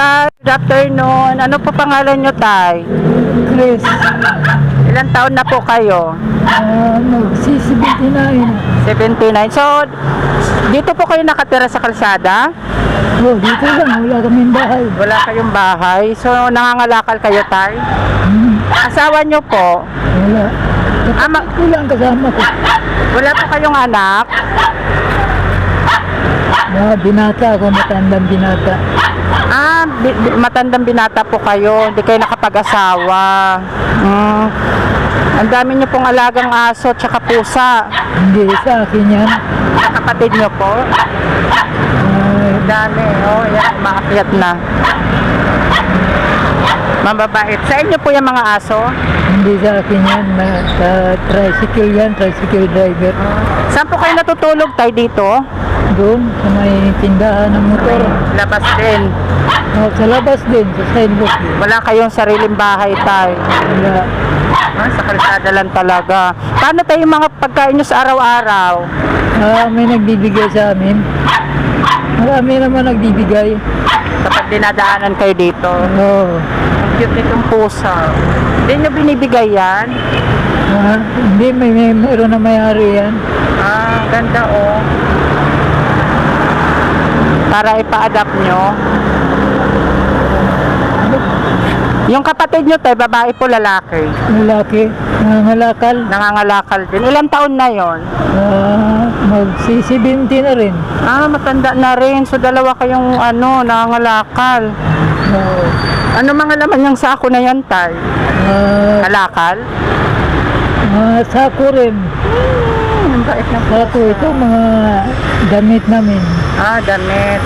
Tay. Good afternoon. Ano po pangalan nyo, Tay? Chris, Ilan taon na po kayo? ano, C79. 79. So, dito po kayo nakatira sa kalsada? Oh, dito lang, wala kaming bahay. Wala kayong bahay. So, nangangalakal kayo, Tay? Hmm, Asawa nyo po? wala. Ama, Ito lang kasama ko. wala po kayong anak? Na binata ako, matandang binata. Ah, matandang binata po kayo. Hindi kayo nakapag-asawa. Mm. Ang dami nyo pong alagang aso tsaka pusa. Hindi sa akin yan. Kapatid nyo po? Ay, dami. Oh, yan, maakyat na. Mababait. Sa inyo po yung mga aso? hindi sa akin yan. Na, sa tricycle yan, tricycle driver. Saan po kayo natutulog tayo dito? Doon, sa may tindahan ng motor. Labas din. Oh, sa labas din, sa sidewalk din. Wala kayong sariling bahay tayo. Wala. Ah, sa kalsada lang talaga. Paano tayo mga pagkain nyo sa araw-araw? Ah, may nagbibigay sa amin. Marami naman nagbibigay. Kapag dinadaanan kayo dito. Oo. Ang cute nitong pusa. Hindi nyo binibigay yan? Ah, hindi, may, may meron na may-ari yan. Ah, ganda oh. Para ipa-adapt nyo. Yung kapatid nyo tayo, babae po lalaki. Lalaki, nangangalakal. Nangangalakal din. Ilang taon na yon? Ah, mag-70 na rin. Ah, matanda na rin. So, dalawa kayong ano, nangangalakal. Oo. Ano mga laman yung sako na yan, tay? Ah, Kalakal? mga sako rin. Hmm, ang bait Sako ito, mga damit namin. Ah, damit.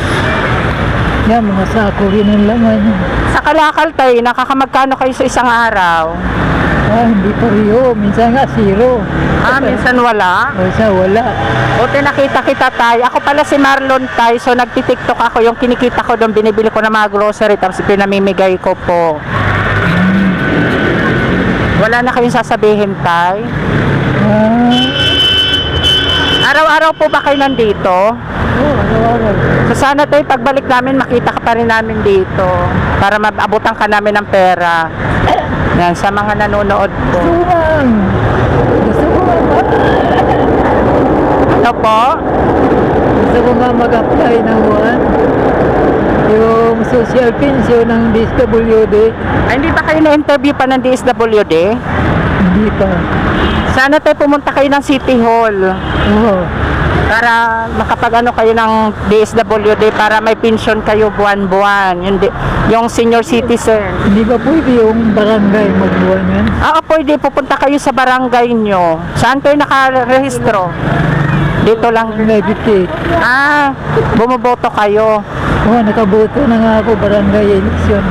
Yan, mga sako rin ang laman. Sa kalakal, tay, nakakamagkano kayo sa isang araw? Ah, hindi pa rin Minsan nga, zero. Ah, minsan wala. O isa, wala. Buti nakita kita tay. Ako pala si Marlon tay. So nagtitiktok ako. Yung kinikita ko doon, binibili ko ng mga grocery. Tapos pinamimigay ko po. Wala na kayong sasabihin tay. Ah, Araw-araw po ba kayo nandito? Oh, araw-araw. So sana tayo pagbalik namin makita ka pa rin namin dito. Para mababutan ka namin ng pera. Yan, sa mga nanonood po. Gusto ko. Gusto Ano po? Gusto ko nga mag-apply ng one. Yung social pension ng DSWD. Ay, hindi ba kayo na-interview pa ng DSWD? Hindi pa. Sana tayo pumunta kayo ng City Hall. Oo. Para makapag ano kayo ng DSWD para may pension kayo buwan-buwan. Yung, yung senior citizen Hindi ba pwede yung barangay magbuwan yan? ah pwede. Pupunta kayo sa barangay nyo. Saan kayo nakarehistro? Dito lang. Barangay 58. ah bumoboto kayo Oo, nakaboto na nga ako barangay election.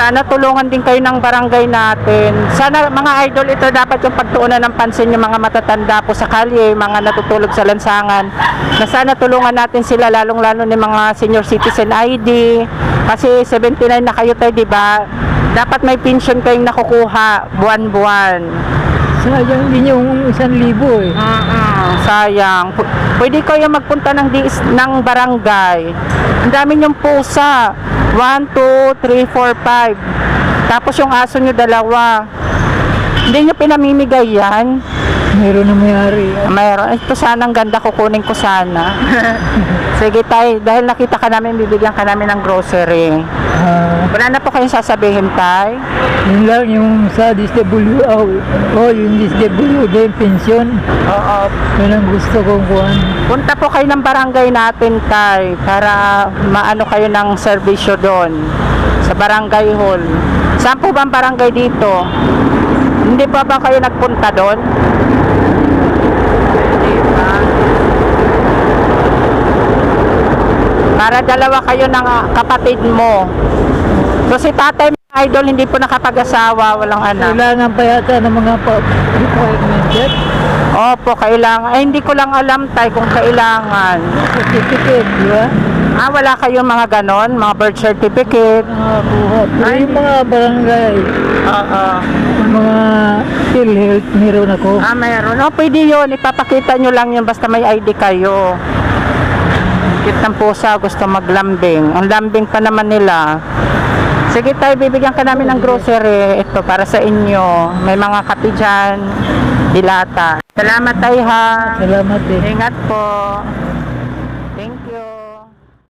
sana tulungan din kayo ng barangay natin. Sana mga idol ito dapat yung pagtuunan ng pansin yung mga matatanda po sa kalye mga natutulog sa lansangan. Na sana tulungan natin sila lalong lalo ni mga senior citizen ID kasi 79 na kayo tayo di ba dapat may pension kayong nakukuha buwan-buwan. Sayang din yung isang libo eh. sayang. P- pwede kayo magpunta ng DIS ng barangay. Ang dami yung pusa. 1, 2, 3, 4, 5 tapos yung aso nyo dalawa. Hindi nyo pinamimigay yan Meron na may-ari. mayroon ito sana ang ganda kukunin ko sana sige tay dahil nakita ka namin bibigyan ka namin ng grocery Ah, wala na po kayong sasabihin tay yun lang yung sa DSWD. Oh, oh, yung DSWD pension. oo Yun ang gusto kong kuhan. punta po kayo ng barangay natin tay para maano kayo ng serbisyo doon sa barangay hall saan po ba ang barangay dito hindi pa ba kayo nagpunta doon Hindi pa. Para dalawa kayo ng ah, kapatid mo so si tatay idol hindi po nakapag-asawa walang anak Kailangan pa yata ng mga requirement yan. opo kailangan ay hindi ko lang alam tay kung kailangan Certificate, di ba? Ah, wala kayong mga ganon, mga birth certificate. Nakakuha. Pero Ay. yung mga barangay, Oo. yung mga PhilHealth, meron ako. Ah, mayroon. Oh, pwede yun. Ipapakita nyo lang yun basta may ID kayo. Cute ng pusa, gusto maglambing. Ang lambing pa naman nila. Sige tayo, bibigyan ka namin ng grocery. Ito, para sa inyo. May mga kape dyan, dilata. Salamat tayo ha. Salamat din. Ingat po.